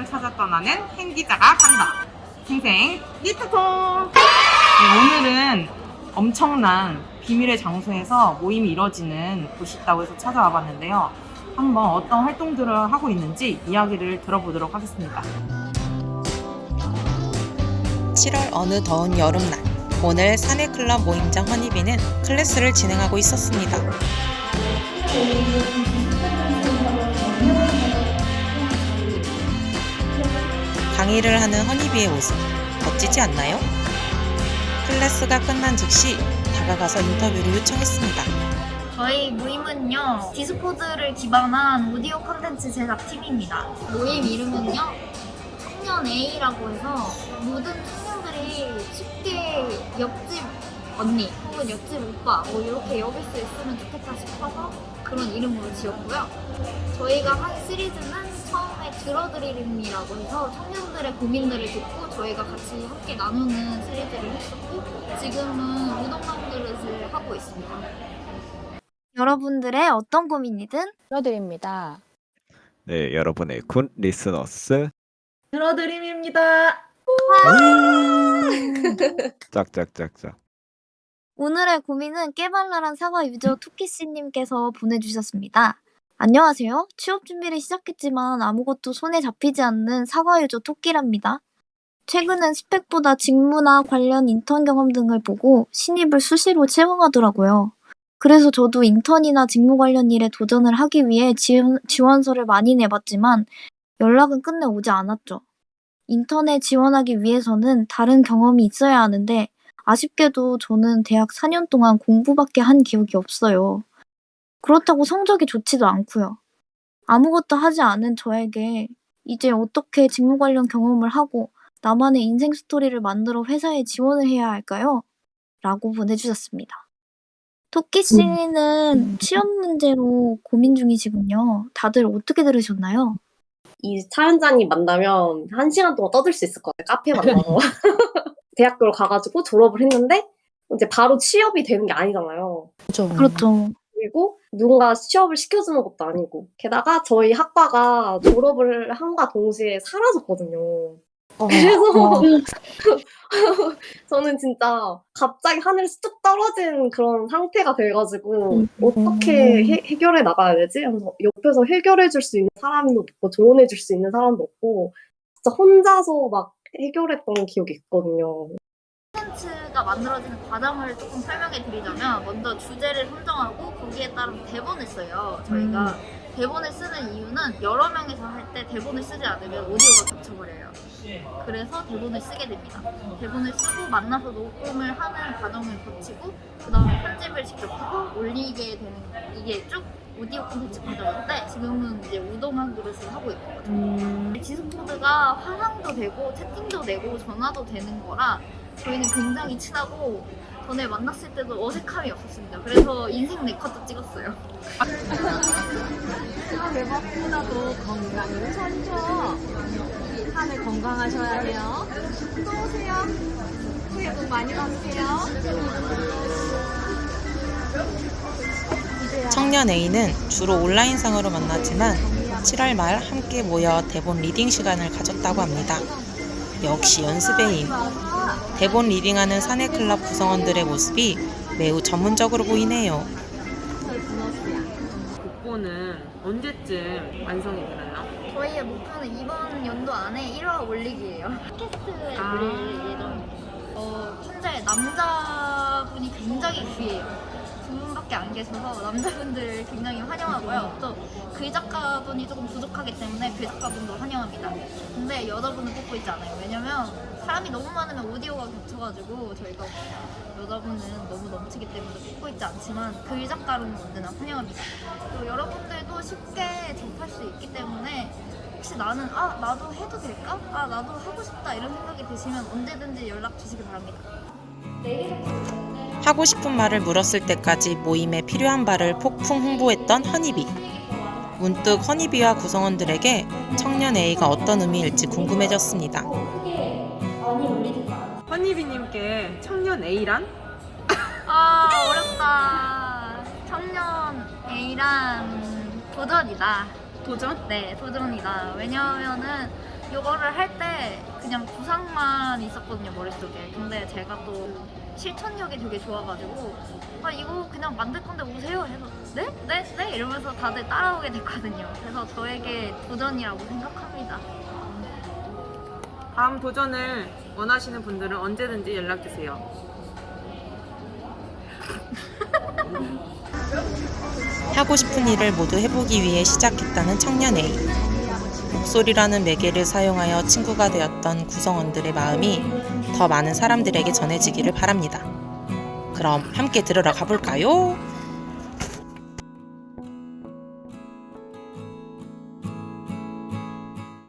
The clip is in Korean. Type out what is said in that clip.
모임을 찾아 떠나는 행기자가 간다. 생생 니트통! 네, 오늘은 엄청난 비밀의 장소에서 모임이 이뤄지는 곳이 있다고 해서 찾아와 봤는데요. 한번 어떤 활동들을 하고 있는지 이야기를 들어보도록 하겠습니다. 7월 어느 더운 여름날 오늘 사내클럽 모임장 허니비는 클래스를 진행하고 있었습니다. 강의를 하는 허니비의 모습 멋지지 않나요? 클래스가 끝난 즉시 다가가서 인터뷰를 요청했습니다. 저희 모임은요 디스코드를 기반한 오디오 컨텐츠 제작 팀입니다 모임 이름은요 청년 A라고 해서 모든 청년들이 쉽게 옆집 언니 혹은 옆집 오빠 뭐 이렇게 여길 수 있으면 좋겠다 싶어서 그런 이름으로 지었고요 저희가 한 시리즈는 들어드림이라고 해서 청년들의 고민들을 듣고 저희가 같이 함께 나누는 시리즈를 했었고 지금은 우동강 그릇을 하고 있습니다 여러분들의 어떤 고민이든 들어드립니다. 네, 여러분의 군 리스너스 들어드림입니다. 짝짝짝짝. 오늘의 고민은 깨발랄한 사과 유저 토끼씨님께서 보내주셨습니다. 안녕하세요. 취업 준비를 시작했지만 아무것도 손에 잡히지 않는 사과 유저 토끼랍니다. 최근엔 스펙보다 직무나 관련 인턴 경험 등을 보고 신입을 수시로 채용하더라고요. 그래서 저도 인턴이나 직무 관련 일에 도전을 하기 위해 지원, 지원서를 많이 내봤지만 연락은 끝내 오지 않았죠. 인턴에 지원하기 위해서는 다른 경험이 있어야 하는데 아쉽게도 저는 대학 4년 동안 공부밖에 한 기억이 없어요. 그렇다고 성적이 좋지도 않고요. 아무것도 하지 않은 저에게 이제 어떻게 직무 관련 경험을 하고 나만의 인생 스토리를 만들어 회사에 지원을 해야 할까요? 라고 보내주셨습니다. 토끼 씨는 취업 문제로 고민 중이시군요. 다들 어떻게 들으셨나요? 이 사연자님 만나면 한 시간 동안 떠들 수 있을 것 같아요. 카페 만나서. 대학교를 가가지고 졸업을 했는데 이제 바로 취업이 되는 게 아니잖아요. 그죠. 그렇죠. 그리고 누군가 취업을 시켜주는 것도 아니고. 게다가 저희 학과가 졸업을 한과 동시에 사라졌거든요. 어, 그래서 어, 저는 진짜 갑자기 하늘에서 뚝 떨어진 그런 상태가 돼가지고 음. 어떻게 해, 해결해 나가야 되지? 하면서 옆에서 해결해 줄 수 있는 사람도 없고 조언해 줄 수 있는 사람도 없고 진짜 혼자서 막 해결했던 기억이 있거든요. 콘텐츠가 만들어지는 과정을 조금 설명해 드리자면 먼저 주제를 선정하고 거기에 따른 대본을 써요. 저희가 대본을 쓰는 이유는 여러 명이서 할 때 대본을 쓰지 않으면 오디오가 겹쳐버려요. 그래서 대본을 쓰게 됩니다. 대본을 쓰고 만나서 녹음을 하는 과정을 거치고 그 다음에 편집을 직접 하고 올리게 되는 이게 쭉 오디오 콘텐츠 과정인데 지금은 이제 우동한 그릇을 하고 있거든요. 디스코드가 화상도 되고 채팅도 되고 전화도 되는 거라 저희는 굉장히 친하고 전에 만났을 때도 어색함이 없었습니다. 그래서 인생 네컷도 찍었어요. 그것보다도 건강이 우선이죠. 한해 건강하셔야 해요. 또 오세요. 새해 복 많이 받으세요. 청년 A는 주로 온라인상으로 만났지만 7월 말 함께 모여 대본 리딩 시간을 가졌다고 합니다. 역시 연습의 힘. 대본 리딩하는 사내클럽 구성원들의 모습이 매우 전문적으로 보이네요. 곡보는 언제쯤 완성이 되나요? 저희의 목표는 이번 연도 안에 1화 올리기예요. 팟캐스트에 아. 올릴 예정입니다. 어, 현재 남자분이 굉장히 귀해요. 두 분밖에 안 계셔서 남자분들 굉장히 환영하고요. 또 글 작가분이 조금 부족하기 때문에 글 작가분도 환영합니다. 근데 여자분은 뽑고 있지 않아요. 왜냐면 사람이 너무 많으면 오디오가 겹쳐가지고 저희가 여자분은 너무 넘치기 때문에 뽑고 있지 않지만 글 작가로는 언제나 환영합니다. 그리고 여러분 혹시 나는 아 나도 해도 될까? 아 나도 하고 싶다 이런 생각이 드시면 언제든지 연락 주시기 바랍니다. 하고 싶은 말을 물었을 때까지 모임에 필요한 바를 폭풍 홍보했던 허니비. 문득 허니비와 구성원들에게 청년 A가 어떤 의미일지 궁금해졌습니다. 허니비님께 청년 A란? 아 어렵다. 청년 A란 도전이다. 도전? 네, 도전이다. 왜냐하면은 이거를 할 때 그냥 구상만 있었거든요 머릿속에. 근데 제가 또 실천력이 되게 좋아가지고 아 이거 그냥 만들 건데 오세요 해서 네? 네? 네? 이러면서 다들 따라오게 됐거든요. 그래서 저에게 도전이라고 생각합니다. 다음 도전을 원하시는 분들은 언제든지 연락 주세요. 하고 싶은 일을 모두 해보기 위해 시작했다는 청년 A. 목소리라는 매개를 사용하여 친구가 되었던 구성원들의 마음이 더 많은 사람들에게 전해지기를 바랍니다. 그럼 함께 들으러 가볼까요?